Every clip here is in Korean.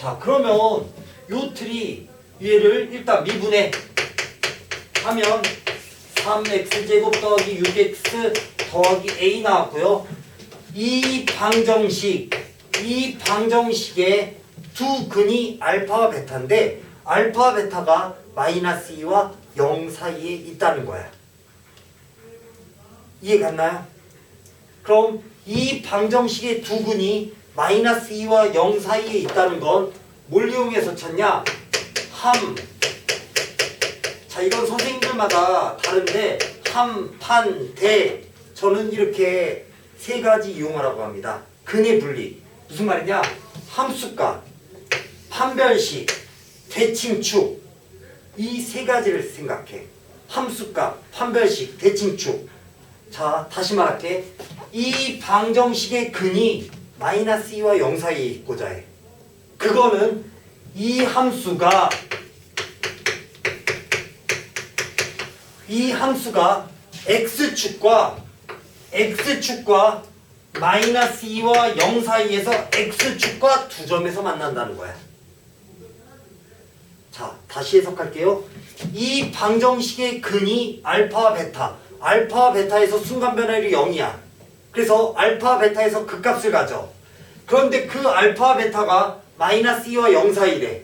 자 그러면 요 틀이 얘를 일단 미분해 하면 3x제곱 더하기 6x 더하기 a 나왔고요. 이 방정식 이 방정식의 두 근이 알파와 베타인데 알파와 베타가 마이너스 2와 0 사이에 있다는 거야. 이해 갔나요? 그럼 이 방정식의 두 근이 마이너스 2와 0 사이에 있다는 건 뭘 이용해서 찾냐? 함. 자, 이건 선생님들마다 다른데 함, 판, 대. 저는 이렇게 세 가지 이용하라고 합니다. 근의 분리. 무슨 말이냐? 함수값, 판별식, 대칭축. 이 세 가지를 생각해. 함수값, 판별식, 대칭축. 자, 다시 말할게. 이 방정식의 근이 마이너스 2와 0 사이에 있고자 해. 그거는 이 함수가 이 함수가 x축과 x축과 마이너스 2와 0 사이에서 x축과 두 점에서 만난다는 거야. 자, 다시 해석할게요. 이 방정식의 근이 알파와 베타. 알파와 베타에서 순간 변화율이 0이야. 그래서 알파 베타에서 극값을 가져. 그런데 그 알파 베타가 마이너스 2와 0 사이래.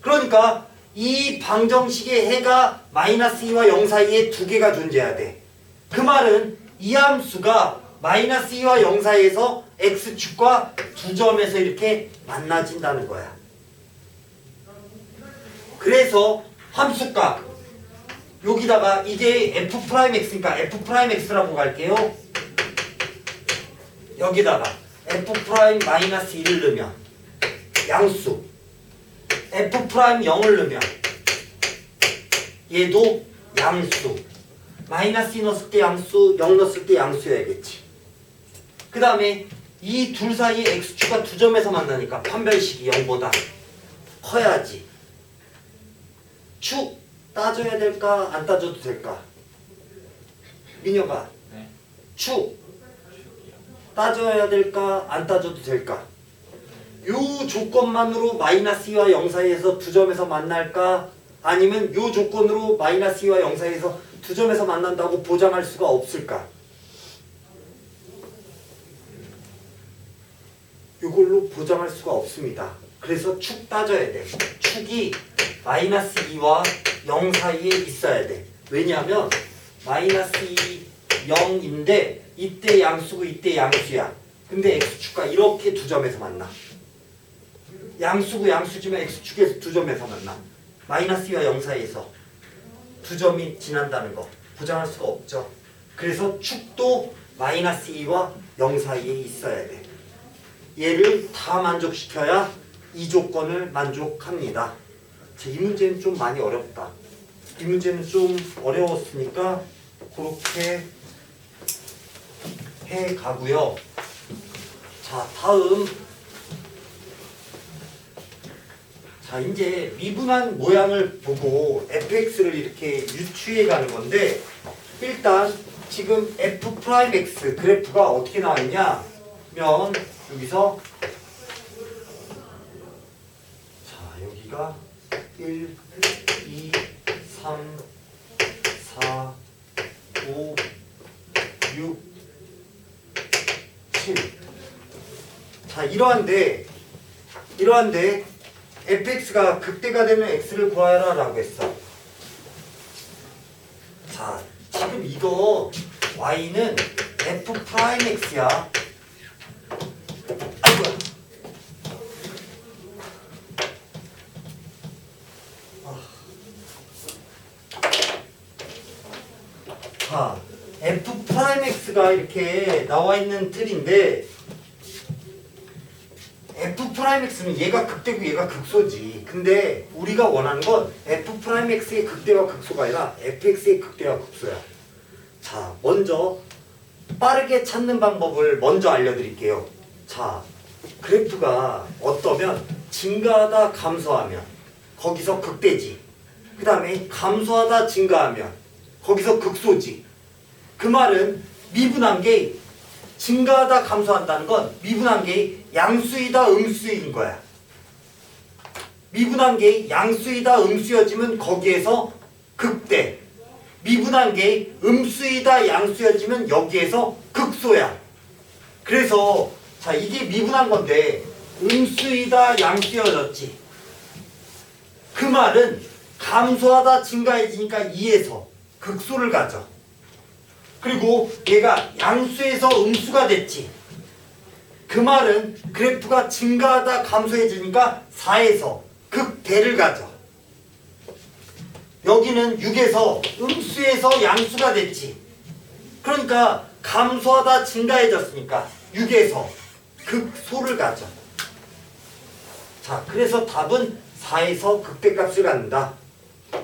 그러니까 이 방정식의 해가 마이너스 2와 0 사이에 두 개가 존재해야 돼. 그 말은 이 함수가 마이너스 2와 0 사이에서 x축과 두 점에서 이렇게 만나진다는 거야. 그래서 함수값 여기다가 이게 f 프라임 x니까 f 프라임 x라고 갈게요. 여기다가 f 프라임 마이너스 1을 넣으면 양수. F 프라임 0을 넣으면 얘도 양수. 마이너스 2 넣었을 때 양수 0 넣었을 때 양수여야겠지. 그 다음에 이 둘 사이에 x축과 두 점에서 만나니까 판별식이 0보다 커야지. 축 따져야 될까? 안 따져도 될까? 민혁아. 네. 축 따져야 될까? 안 따져도 될까? 요 조건만으로 마이너스 2와 0 사이에서 두 점에서 만날까? 아니면 요 조건으로 마이너스 2와 0 사이에서 두 점에서 만난다고 보장할 수가 없을까? 요걸로 보장할 수가 없습니다. 그래서 축 따져야 돼. 축이 마이너스 2와 0 사이에 있어야 돼. 왜냐하면 마이너스 2 0인데 이때 양수고 이때 양수야. 근데 x축과 이렇게 두 점에서 만나. 양수고 양수지만 x축에서 두 점에서 만나. 마이너스 2와 0 사이에서 두 점이 지난다는 거 보장할 수가 없죠. 그래서 축도 마이너스 2와 0 사이에 있어야 돼. 얘를 다 만족시켜야 이 조건을 만족합니다. 자, 이 문제는 좀 많이 어렵다. 이 문제는 좀 어려웠으니까 그렇게 해 가고요. 자 다음. 자 이제 미분한 모양을 보고 fx를 이렇게 유추해 가는 건데 일단 지금 f 프라임 x 그래프가 어떻게 나와 있냐? 면 여기서 자 여기가 1 2 3 4 5 6 7 자 이러한데 이러한데 fx가 극대가 되면 x를 구하라 라고 했어 자 지금 이거 y는 f 프라임 x야. 아. 자 f 프라임 x가 이렇게 나와 있는 틀인데 f 프라임 x는 얘가 극대고 얘가 극소지. 근데 우리가 원하는 건 f 프라임 x의 극대와 극소가 아니라 fx의 극대와 극소야. 자, 먼저 빠르게 찾는 방법을 먼저 알려드릴게요. 자, 그래프가 어떠면 증가하다 감소하면 거기서 극대지. 그 다음에 감소하다 증가하면 거기서 극소지. 그 말은 미분한 게 증가하다 감소한다는 건 미분한 게 양수이다 음수인 거야. 미분한 게 양수이다 음수여지면 거기에서 극대. 미분한 게 음수이다 양수여지면 여기에서 극소야. 그래서 자 이게 미분한 건데 음수이다 양수여졌지. 그 말은 감소하다 증가해지니까 2에서 극소를 가져. 그리고 얘가 양수에서 음수가 됐지. 그 말은 그래프가 증가하다 감소해지니까 4에서 극대를 가져. 여기는 6에서 음수에서 양수가 됐지. 그러니까 감소하다 증가해졌으니까 6에서 극소를 가져. 자, 그래서 답은 4에서 극대값을 갖는다.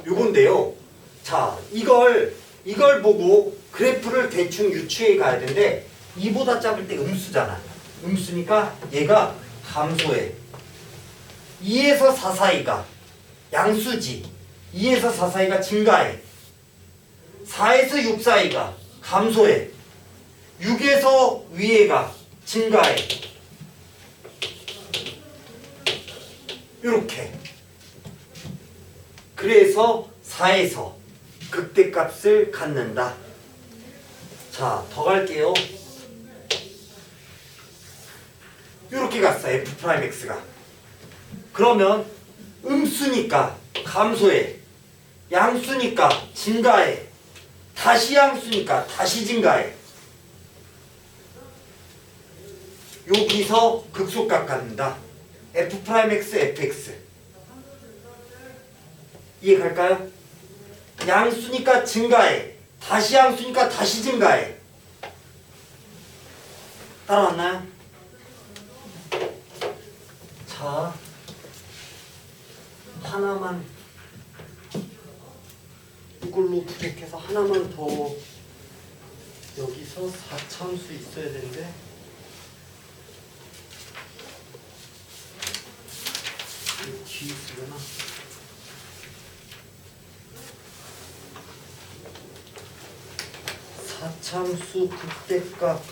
요건데요. 자, 이걸 이걸 보고 그래프를 대충 유추해 가야 되는데 2보다 작을 때 음수잖아. 음수니까 얘가 감소해. 2에서 4 사이가 양수지. 2에서 4 사이가 증가해. 4에서 6 사이가 감소해. 6에서 위에가 증가해. 이렇게. 그래서 4에서 극대값을 갖는다. 자, 더 갈게요. 이렇게 갔어, f 프라임 x가. 그러면 음수니까 감소해. 양수니까 증가해. 다시 양수니까 다시 증가해. 여기서 극소값 갖는다. f 프라임 x, fx. 이해 갈까요? 양수니까 증가해. 다시 양수니까 다시 증가해. 따라왔나요? 자, 하나만 이걸로 부족해서 하나만 더 여기서 4참수 있어야 되는데 이 뒤에 있으려나? 사 참수 극대값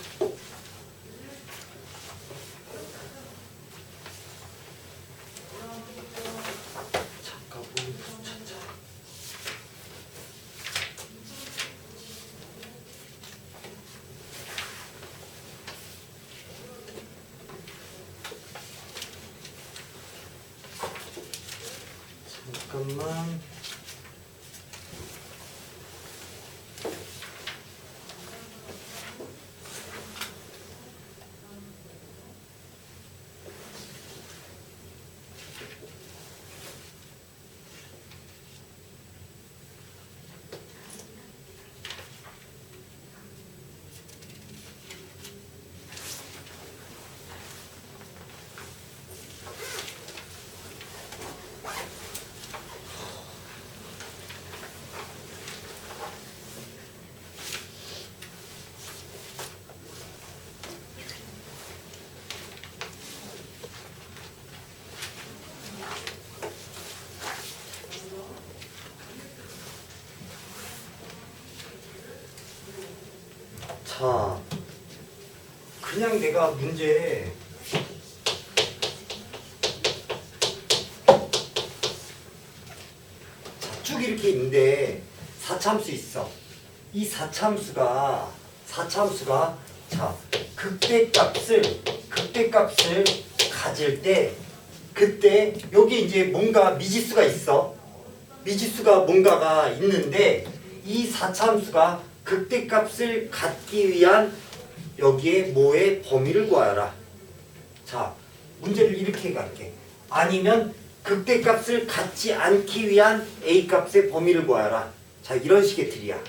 자, 그냥 내가 문제 자, 쭉 이렇게 있는데 사참수 있어. 이 사참수가 사참수가 자 극대값을 극대값을 가질 때 그때 여기 이제 뭔가 미지수가 있어. 미지수가 뭔가가 있는데 이 사참수가 극대값을 갖기 위한 여기에 뭐의 범위를 구하여라. 자, 문제를 이렇게 갈게. 아니면 극대값을 갖지 않기 위한 a값의 범위를 구하여라. 자, 이런 식의 틀이야.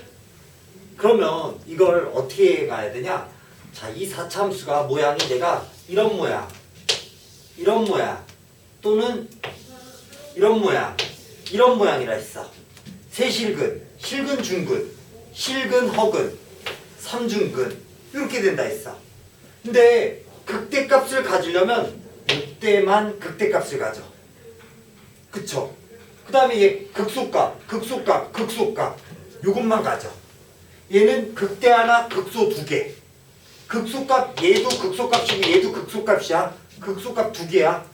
그러면 이걸 어떻게 가야 되냐? 자, 이 사참수가 모양이 내가 이런 모양, 이런 모양, 또는 이런 모양, 이런 모양이라 했어. 세실근, 실근, 중근, 실근, 허근, 삼중근 이렇게 된다 했어. 근데 극대값을 가지려면 이때만 극대값을 가져. 그쵸? 그 다음에 얘 극소값, 극소값, 극소값 요것만 가져. 얘는 극대 하나, 극소 두 개. 극소값 얘도 극소값이고 얘도 극소값이야. 극소값 두 개야.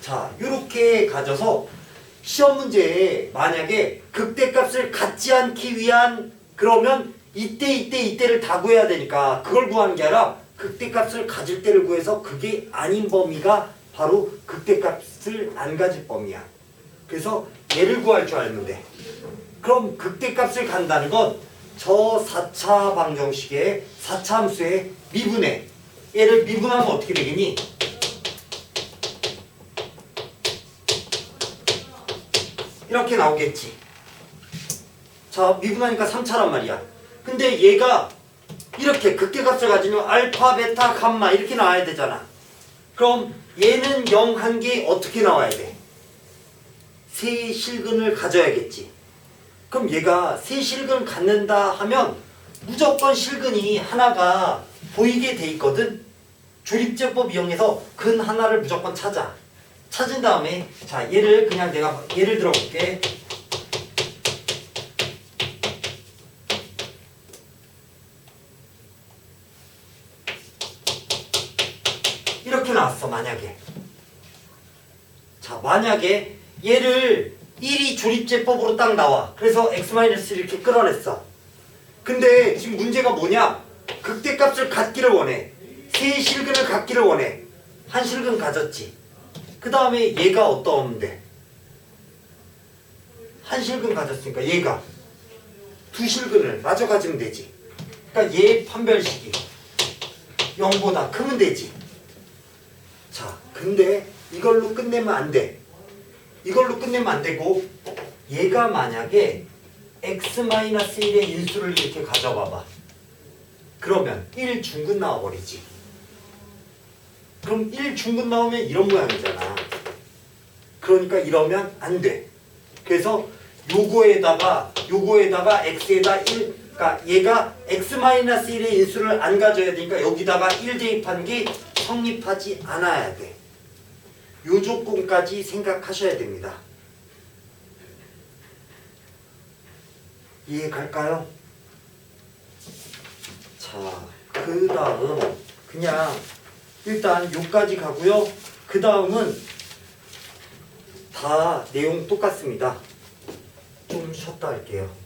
자, 이렇게 가져서 시험 문제에 만약에 극대값을 갖지 않기 위한 그러면 이때 이때 이때를 다 구해야 되니까 그걸 구하는 게 아니라 극대값을 가질 때를 구해서 그게 아닌 범위가 바로 극대값을 안 가질 범위야. 그래서 얘를 구할 줄 돼. 그럼 극대값을 간다는 건 저 4차 방정식의 4차 함수의 미분해. 얘를 미분하면 어떻게 되겠니? 이렇게 나오겠지. 자, 미분하니까 3차란 말이야. 근데 얘가 이렇게 극대값을 가지면 알파, 베타, 감마 이렇게 나와야 되잖아. 그럼 얘는 0 한개 어떻게 나와야 돼? 세 실근을 가져야겠지. 그럼 얘가 세 실근 갖는다 하면 무조건 실근이 하나가 보이게 돼 있거든. 조립제법 이용해서 근 하나를 무조건 찾아. 찾은 다음에 자 얘를 그냥 내가 예를 들어 볼게. 이렇게 나왔어 만약에. 자 만약에 얘를 1이 조립제법으로 딱 나와. 그래서 x-를 이렇게 끌어냈어. 근데 지금 문제가 뭐냐? 극대값을 갖기를 원해. 세 실근을 갖기를 원해. 한 실근 가졌지. 그 다음에 얘가 어떠한데? 한 실근 가졌으니까 얘가 두 실근을 마저 가지면 되지. 그러니까 얘 판별식이 0보다 크면 되지. 자, 근데 이걸로 끝내면 안 돼. 이걸로 끝내면 안 되고 얘가 만약에 x-1의 인수를 이렇게 가져봐봐. 그러면 1 중근 나와버리지. 그럼 1 중근 나오면 이런 모양이잖아. 그러니까 이러면 안 돼. 그래서 요거에다가 요거에다가 x에다 1 그러니까 얘가 x-1의 인수를 안 가져야 되니까 여기다가 1 대입한 게 성립하지 않아야 돼. 요 조건까지 생각하셔야 됩니다. 이해 갈까요? 자, 그 다음 그냥 일단 요까지 가고요. 그 다음은 다 내용 똑같습니다. 좀 쉬었다 할게요.